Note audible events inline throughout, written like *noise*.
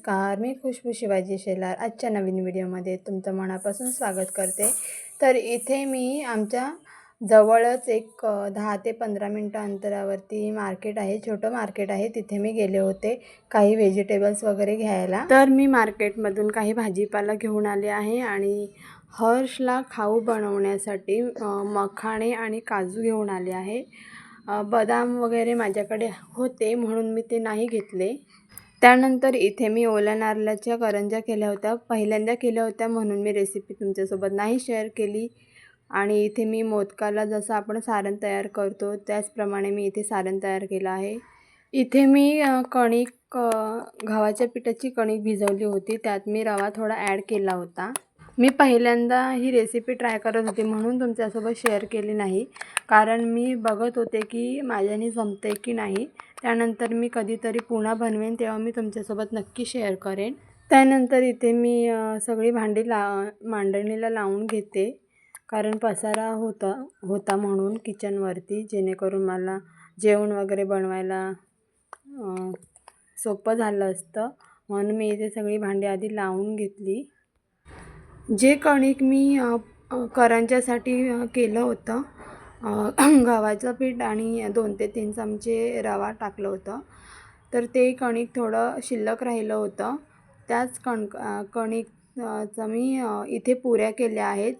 नमस्कार मी खुशबू शिवाजी शेलार. आजच्या नवीन व्हिडिओमध्ये तुमचं मनापासून स्वागत करते. तर इथे मी आमच्या जवळच एक दहा ते पंधरा मिनटं अंतरावरती मार्केट आहे छोटं मार्केट आहे. तिथे मी गेले होते काही व्हेजिटेबल्स वगैरे घ्यायला. तर मी मार्केटमधून काही भाजीपाला घेऊन आले आहे आणि हर्षला खाऊ बनवण्यासाठी मखाणे आणि काजू घेऊन आले आहे. बदाम वगैरे माझ्याकडे होते म्हणून मी ते नाही घेतले. त्यानंतर इथे मी ओल्या नारळाच्या करंज्या केल्या होत्या. पहिल्यांदा केल्या होत्या म्हणून मी रेसिपी तुमच्यासोबत नाही शेअर केली. आणि इथे मी मोदकाला जसं आपण सारण तयार करतो त्याचप्रमाणे मी इथे सारण तयार केलं आहे. इथे मी कणिक गव्हाच्या पिठाची कणिक भिजवली होती. त्यात मी रवा थोडा ॲड केला होता. मी पहिल्यांदा ही रेसिपी ट्राय करत होती म्हणून तुमच्यासोबत शेअर केली नाही. कारण मी बघत होते की माझ्याने जमते की नाही. त्यानंतर मी कधीतरी पुन्हा बनवेन तेव्हा मी तुमच्यासोबत नक्की शेअर करेन. त्यानंतर इथे मी सगळी भांडी ला मांडणीला लावून घेते. कारण पसारा होता होता म्हणून किचनवरती जेणेकरून मला जेवण वगैरे बनवायला सोपं झालं असतं. म्हणून मी इथे सगळी भांडी आधी लावून घेतली. जे कणिक मी अ, करंज्यासाठी केलं होतं *clears throat* गव्हाचं पीठ आणि दोन ते तीन चमचे रवा टाकलं होतं. तर ते कणिक थोडं शिल्लक राहिलं होतं. त्याच कण कणिकचं मी इथे पुऱ्या केल्या आहेत.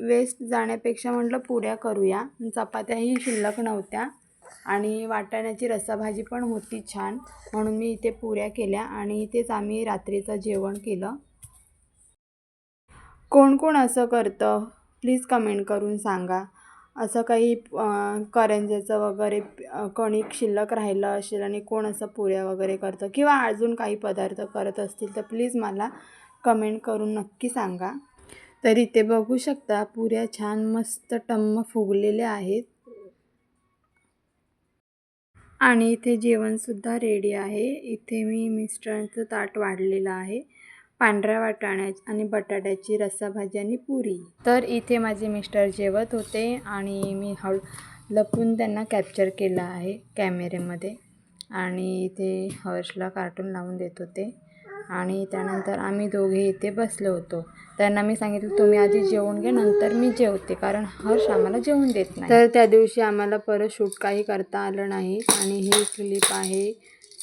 वेस्ट जाण्यापेक्षा म्हटलं पुऱ्या करूया. चपात्याही शिल्लक नव्हत्या आणि वाटाण्याची रस्साभाजी पण होती छान. म्हणून मी इथे पुऱ्या केल्या आणि इथेच आम्ही रात्रीचं जेवण केलं. कोण कोण असं करतं? प्लीज कमेंट करून सांगा. असं काही करंज्याचं वगैरे कणिक शिल्लक राहिलं असेल आणि कोण असं पुऱ्या वगैरे करतं किंवा अजून काही पदार्थ करत असतील तर प्लीज मला कमेंट करून नक्की सांगा. तर इथे बघू शकता पुऱ्या छान मस्त टम्म फुगलेल्या आहेत. आणि इथे जेवणसुद्धा रेडी आहे. इथे मी मिस्टरांचं ताट वाढलेलं आहे. पांढऱ्या वाटाण्या आणि बटाट्याची रस्साभाजी आणि पुरी. तर इथे माझे मिस्टर जेवत होते आणि मी हळू लपून त्यांना कॅप्चर केलं आहे कॅमेऱ्यामध्ये आणि इथे हर्षला कार्टून लावून देत होते. आणि त्यानंतर आम्ही दोघे इथे बसलो होतो. त्यांना मी सांगितलं तुम्ही आधी जेवून घ्या नंतर मी जेवते कारण हर्ष आम्हाला जेवून देत नाही. तर त्या दिवशी आम्हाला परत शूट काही करता आलं नाही. आणि ही क्लिप आहे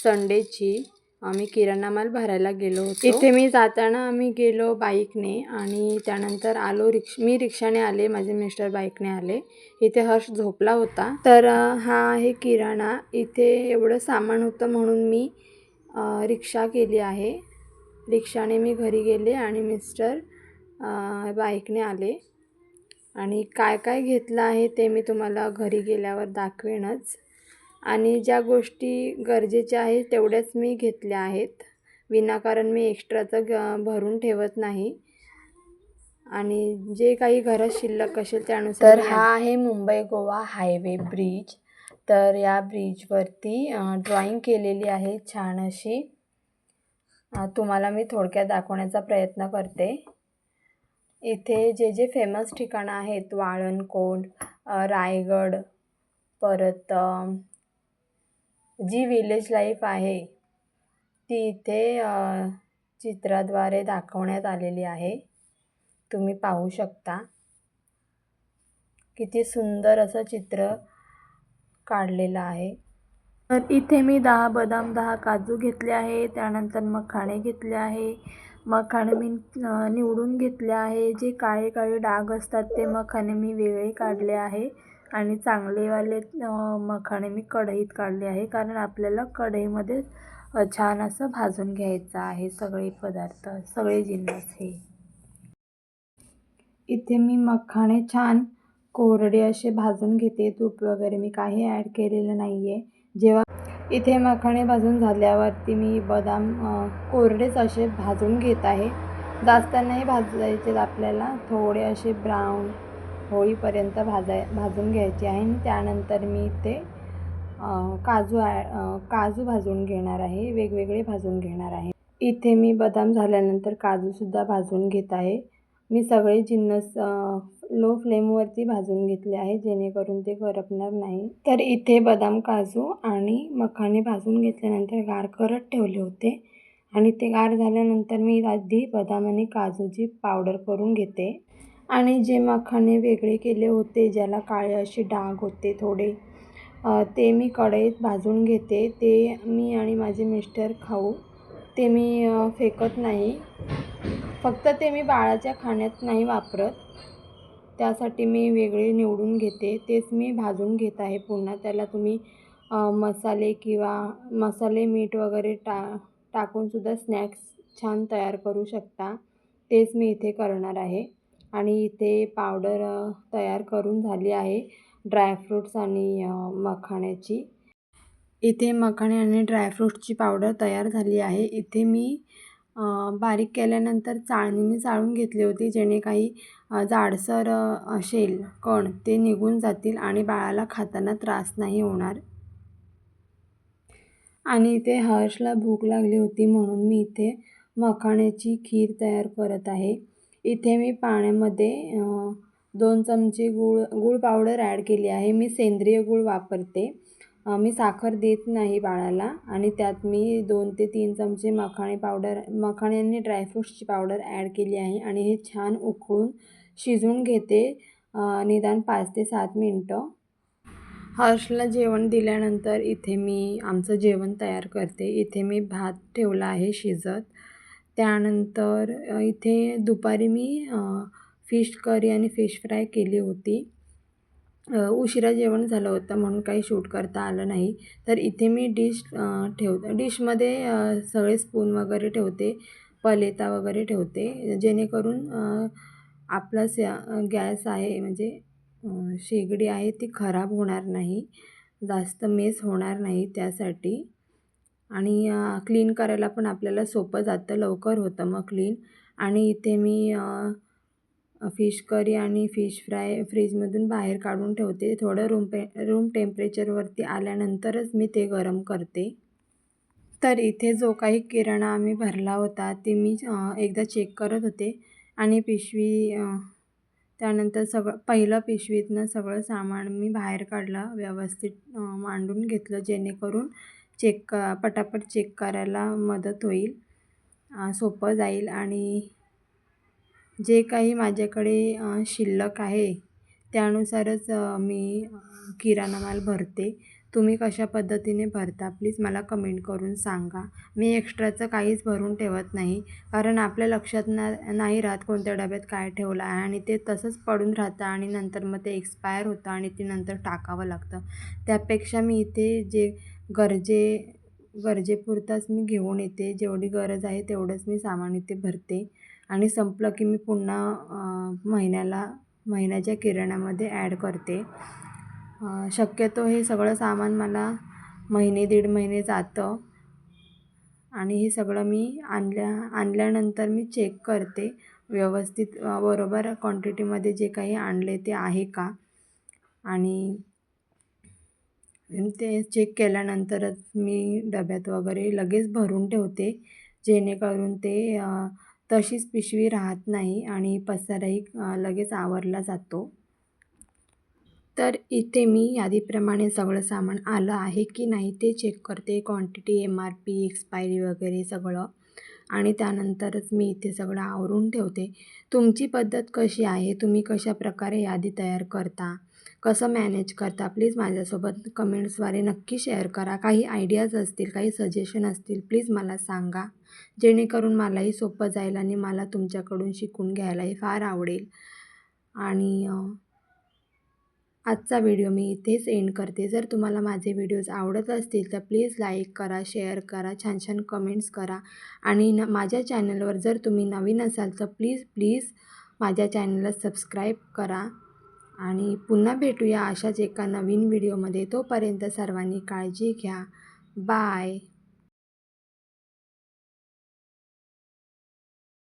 संडेची आम्ही किराणा माल भरायला गेलो होतो. इथे मी जाताना आम्ही गेलो बाईकने आणि त्यानंतर आलो रिक्ष मी रिक्षाने आले माझे मिस्टर बाईकने आले. इथे हर्ष झोपला होता. तर हा आहे किराणा. इथे एवढं सामान होतं म्हणून मी रिक्षा केली आहे. रिक्षाने मी घरी गेले आणि मिस्टर बाईकने आले. आणि काय काय घेतलं आहे ते मी तुम्हाला घरी गेल्यावर दाखवेनच. आणि ज्या गोष्टी गरजेच्या आहेत तेवढ्याच मी घेतल्या आहेत. विनाकारण मी एक्स्ट्राचं ग भरून ठेवत नाही. आणि जे काही घरात शिल्लक असेल त्यानुसार तर हा आहे मुंबई गोवा हायवे ब्रिज. तर या ब्रिजवरती ड्रॉइंग केलेली आहे छान अशी. तुम्हाला मी थोडक्यात दाखवण्याचा प्रयत्न करते. इथे जे जे फेमस ठिकाणं आहेत वाळणकोट अ, रायगड परत जी विलेज लाईफ आहे ती इथे चित्राद्वारे दाखवण्यात आलेली आहे. तुम्ही पाहू शकता. किती सुंदर असं चित्र काढलेलं आहे. तर इथे मी दहा बदाम दहा काजू घेतले आहे. त्यानंतर मखाणे घेतले आहे. मखाणे मी निवडून घेतले आहे. जे काळे काळे डाग असतात ते मखाणे मी वेगळे काढले आहे. आणि चांगलेवाले मखाणे मी कढईत काढले आहे. कारण आपल्याला कढईमध्ये छान असं भाजून घ्यायचं आहे सगळे पदार्थ सगळे जिन्नस हे. इथे मी मखाणे छान कोरडे असे भाजून घेते. तूप वगैरे मी काही ॲड केलेलं नाही आहे जेव्हा इथे मखाणे भाजून झाल्यावरती मी बदाम कोरडेच असे भाजून घेत आहे. जास्त नाही भाजायचे आपल्याला. थोडे असे ब्राऊन होईपर्यंत भाजाय भाजून घ्यायची आहे आणि त्यानंतर मी इथे काजू काजू भाजून घेणार आहे. वेगवेगळे भाजून घेणार आहे. इथे मी बदाम झाल्यानंतर काजूसुद्धा भाजून घेत आहे. मी सगळे जिन्नस लो फ्लेमवरती भाजून घेतले आहे जेणेकरून ते करपणार नाही. तर इथे बदाम काजू आणि मखाणे भाजून घेतल्यानंतर गार करत ठेवले होते. आणि ते गार झाल्यानंतर मी आधी बदाम आणि काजूची पावडर करून घेते. आणि जे मखाने वेगळे केले होते ज्याला काळे असे डाग होते थोडे ते मी कढईत भाजून घेते. ते मी आणि माझे मिस्टर खाऊ. ते मी फेकत नाही. फक्त ते मी बाळाच्या खाण्यात नाही वापरत. त्यासाठी मी वेगळे निवडून घेते. तेच मी भाजून घेत आहे पुन्हा. त्याला तुम्ही मसाले किंवा मसाले मीठ वगैरे टा टाकूनसुद्धा स्नॅक्स छान तयार करू शकता. तेच मी इथे करणार आहे. आणि इथे पावडर तयार करून झाली आहे. ड्रायफ्रूट्स आणि मखाण्याची. इथे मखाणे आणि ड्रायफ्रूट्सची पावडर तयार झाली आहे. इथे मी बारीक केल्यानंतर चाळणीने चाळून घेतली होती जेणे काही जाडसर असेल कण ते निघून जातील आणि बाळाला खाताना त्रास नाही होणार. आणि इथे हर्षला भूक लागली होती म्हणून मी इथे मखाण्याची खीर तयार करत आहे. इथे मी पाण्यामध्ये दोन चमचे गूळ गूळ पावडर ॲड केली आहे. मी सेंद्रिय गूळ वापरते. मी साखर देत नाही बाळाला आणि त्यात मी दोन ते तीन चमचे मखाणे पावडर मखाणे आणि ड्रायफ्रूट्सची पावडर ॲड केली आहे आणि हे छान उकळून शिजवून घेते निदान पाच ते सात मिनटं. हर्षला जेवण दिल्यानंतर इथे मी आमचं जेवण तयार करते. इथे मी भात ठेवला आहे शिजत. त्यानंतर इथे दुपारी मी फिश करी आणि फिश फ्राय केली होती. उशिरा जेवण झालं होतं म्हणून काही शूट करता आलं नाही. तर इथे मी डिश ठेव डिशमध्ये सगळे स्पून वगैरे ठेवते. पलेता वगैरे ठेवते. जेणेकरून आपला गॅस आहे म्हणजे शेगडी आहे ती खराब होणार नाही. जास्त मेस होणार नाही त्यासाठी. आणि क्लीन करायला पण आपल्याला सोपं जातं. लवकर होतं मग क्लीन. आणि इथे मी फिश करी आणि फिश फ्राय फ्रीजमधून बाहेर काढून ठेवते. थोडं रूम पे रूम टेम्परेचरवरती आल्यानंतरच मी ते गरम करते. तर इथे जो काही किराणा आम्ही भरला होता ते मी एकदा चेक करत होते. आणि पिशवी त्यानंतर सगळं पहिलं पिशवीतनं सगळं सामान मी बाहेर काढलं व्यवस्थित मांडून घेतलं जेणेकरून चेक क पटापट चेक करायला मदत होईल सोपं जाईल आणि जे काही माझ्याकडे शिल्लक आहे त्यानुसारच मी किराणा माल भरते. तुम्ही कशा पद्धतीने भरता प्लीज मला कमेंट करून सांगा. मी एक्स्ट्राचं काहीच भरून ठेवत नाही कारण आपल्या लक्षात ना नाही राहत कोणत्या डब्यात काय ठेवलं आहे आणि ते तसंच पडून राहतं आणि नंतर मग ते एक्सपायर होतं आणि ते नंतर टाकावं लागतं. त्यापेक्षा मी इथे जे गरजे गरजेपुरताच मी घेऊन येते. जेवढी गरज आहे तेवढंच मी सामान इथे भरते. आणि संपलं की मी पुन्हा महिन्याला महिन्याच्या किराण्यामध्ये ॲड करते. शक्यतो हे सगळं सामान मला महिने दीड महिने जातं. आणि हे सगळं मी आणल्या आणल्यानंतर मी चेक करते. व्यवस्थित बरोबर क्वांटिटीमध्ये जे काही आणले ते आहे का? आणि ते चेक केल्यानंतरच मी डब्यात वगैरे लगेच भरून ठेवते. जेणेकरून ते तशीच पिशवी राहत नाही आणि पसाराही लगेच आवरला जातो. तर इथे मी यादीप्रमाणे सगळं सामान आलं आहे की नाही ते चेक करते. Quantity M R P expiry वगैरे सगळं. आणि त्यानंतरच मी इथे सगळं आवरून ठेवते. तुमची पद्धत कशी आहे? तुम्ही कशा प्रकारे यादी तयार करता? कसं मॅनेज करता? प्लीज माझ्यासोबत कमेंट्सद्वारे नक्की शेअर करा. काही आयडियाज असतील काही सजेशन असतील प्लीज मला सांगा. जेणेकरून मलाही सोपं जाईल आणि मला तुमच्याकडून शिकून घ्यायलाही फार आवडेल. आणि आजचा व्हिडिओ मी इथेच एंड करते. जर तुम्हाला माझे व्हिडिओज आवडत असतील तर प्लीज लाईक करा शेअर करा छान छान कमेंट्स करा. आणि न माझ्या चॅनलवर जर तुम्ही नवीन असाल तर प्लीज प्लीज माझ्या चॅनलला सबस्क्राईब करा. आणि पुन्हा भेटूया अशाच एका नवीन व्हिडिओमध्ये. तोपर्यंत सर्वांनी काळजी घ्या. बाय.